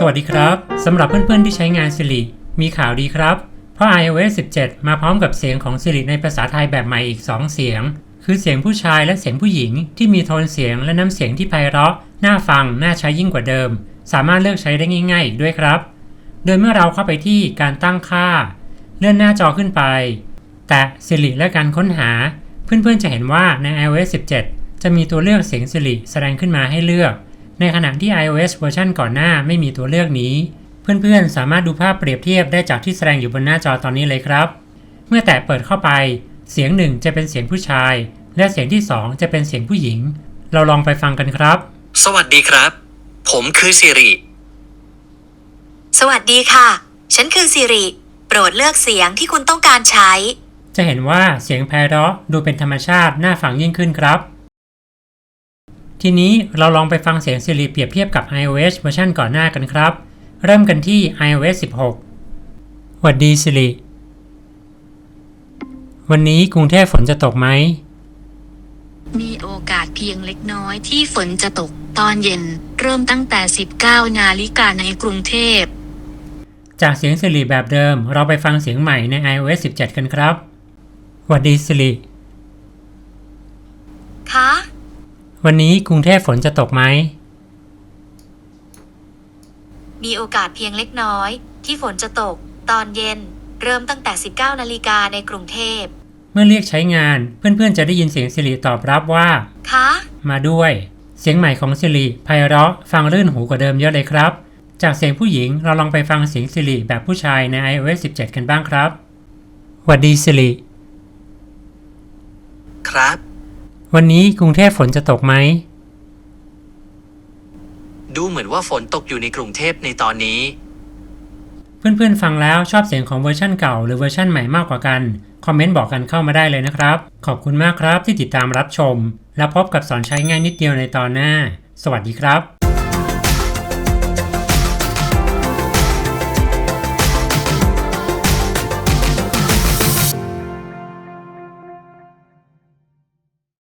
สวัสดีครับ สำหรับเพื่อนๆที่ใช้งาน Siri มีข่าวดีครับ เพราะ iOS 17 มาพร้อมกับเสียงของ Siri ในภาษาไทยแบบใหม่อีก 2 เสียง คือเสียงผู้ชายและเสียงผู้หญิงที่มีโทนเสียงและน้ำเสียงที่ไพเราะ น่าฟัง น่าใช้ยิ่งกว่าเดิม สามารถเลือกใช้ได้ง่ายๆอีกด้วยครับ โดยเมื่อเราเข้าไปที่การตั้งค่า เลื่อนหน้าจอขึ้นไป แตะ Siri และการค้นหา เพื่อนๆจะเห็นว่าใน iOS 17 จะมีตัวเลือกเสียง Siri แสดงขึ้นมาให้เลือก ในขณะที่ iOS เวอร์ชันก่อนหน้าไม่มีตัวเลือกนี้ เพื่อนๆ สามารถดูภาพเปรียบเทียบได้จากที่แสดงอยู่บนหน้าจอตอนนี้เลยครับ เมื่อแตะเปิดเข้าไป เสียงหนึ่งจะเป็นเสียงผู้ชาย และเสียงที่สองจะเป็นเสียงผู้หญิง เราลองไปฟังกันครับ สวัสดีครับ ผมคือสิริ สวัสดีค่ะ ฉันคือสิริ โปรดเลือกเสียงที่คุณต้องการใช้ จะเห็นว่าเสียงไพเราะดูเป็นธรรมชาติน่าฟังยิ่งขึ้นครับ ทีนี้เราลองไปฟังเสียง Siri เปรียบเทียบกับ iOS เวอร์ชันก่อนหน้ากันครับ เริ่มกันที่ iOS 16หวัดดี Siri วันนี้กรุงเทพฝนจะตกไหม มีโอกาสเพียงเล็กน้อยที่ฝนจะตกตอนเย็น เริ่มตั้งแต่ 19 นาฬิกาในกรุงเทพ จากเสียง Siri แบบเดิม เราไปฟังเสียงใหม่ใน iOS 17 กันครับหวัดดี Siri คะ วันนี้กรุงเทพฝนจะตกไหม มีโอกาสเพียงเล็กน้อย ที่ฝนจะตก ตอนเย็น เริ่มตั้งแต่ 19 นาฬิกาในกรุงเทพ เมื่อเรียกใช้งานเพื่อนๆจะได้ยินเสียง Siri ตอบรับว่า คะ มาด้วย เสียงใหม่ของ Siri ไพเราะฟังลื่นหูกว่าเดิมเยอะเลยครับ จากเสียงผู้หญิงเราลองไปฟังเสียง Siri แบบผู้ชายใน iOS 17 กันบ้างครับหวัดดี Siri ครับ วันนี้กรุงเทพฝนจะตกไหม ดูเหมือนว่าฝนตกอยู่ในกรุงเทพในตอนนี้ เพื่อนๆฟังแล้วชอบเสียงของเวอร์ชั่นเก่าหรือเวอร์ชั่นใหม่มากกว่ากัน คอมเมนต์บอกกันเข้ามาได้เลยนะครับ ขอบคุณมากครับที่ติดตามรับชม แล้วพบกับสอนใช้ง่ายนิดเดียวในตอนหน้า สวัสดีครับ